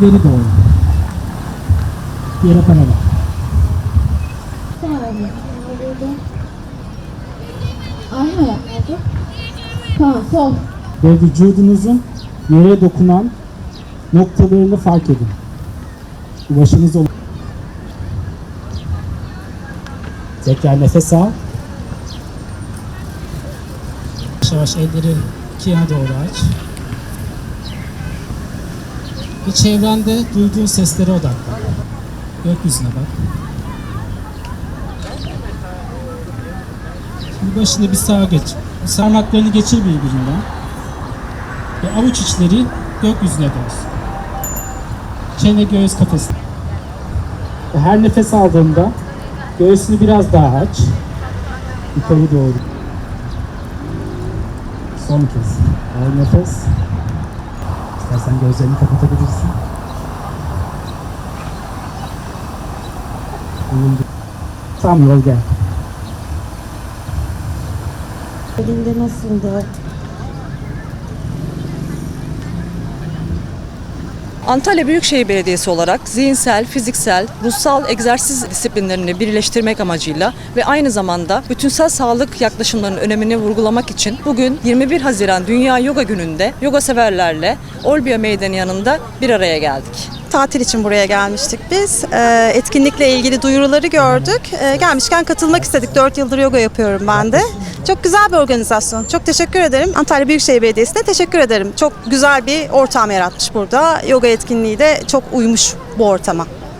İleri doğru. Yere paralel. Aynı ayak oldu. Tamam sol. Ve vücudunuzun yere dokunan noktalarını fark edin. Başınız ol. Tekrar nefes al. Yavaş yavaş elleri iki yana doğru aç. Ve çevrende duyduğun seslere odaklan. Gökyüzüne bak. Şimdi başını bir sağa geç. Parmaklarını geçir birbirinden. Ve avuç içleri gökyüzüne dönsün. Çene göğüs kafesi. Ve her nefes aldığında göğsünü biraz daha aç. Yukarı doğru. Son kez. Al nefes. İstersen gözlerini kapatabilirsin. Tam yol gel. Elinde nasıldı? Antalya Büyükşehir Belediyesi olarak zihinsel, fiziksel, ruhsal egzersiz disiplinlerini birleştirmek amacıyla ve aynı zamanda bütünsel sağlık yaklaşımlarının önemini vurgulamak için bugün 21 Haziran Dünya Yoga Günü'nde yoga severlerle Olbia Meydanı yanında bir araya geldik. Tatil için buraya gelmiştik biz. Ee, etkinlikle ilgili duyuruları gördük. Ee, gelmişken katılmak istedik. 4 yıldır yoga yapıyorum ben de. Çok güzel bir organizasyon. Çok teşekkür ederim. Antalya Büyükşehir Belediyesi'ne teşekkür ederim. Çok güzel bir ortam yaratmış burada. Yoga etkinliği de çok uymuş bu ortama.